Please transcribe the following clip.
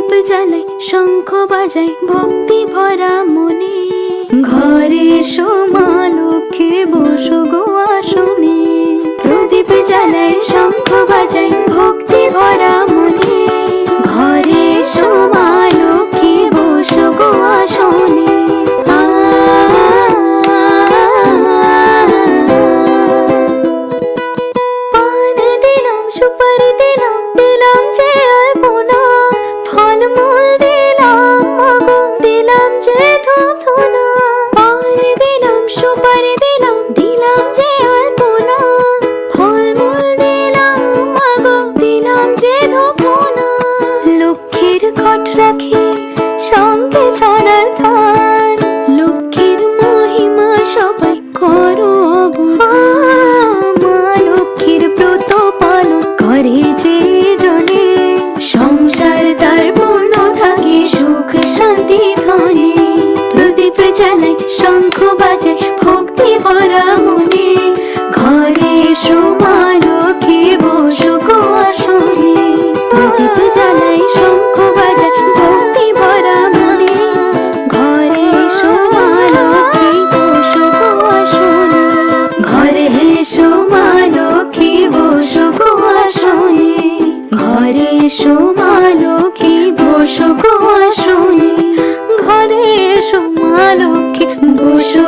দীপ জ্বালাই শঙ্খ বাজাই ভক্তি ভরা মনে। ঘরে সোমা লক্ষ্যে বসো গো আসনে। প্রদীপ জ্বালাই শঙ্খ বাজাই ভক্তি ভরা মনে। ঘরে সোমা লক্ষ্যে বসো গো আসনে। সুপারি দিলাম দিলাম যে মা লক্ষ্মী বসো গো আসনে ঘরে এসো মা লক্ষ্মী বসো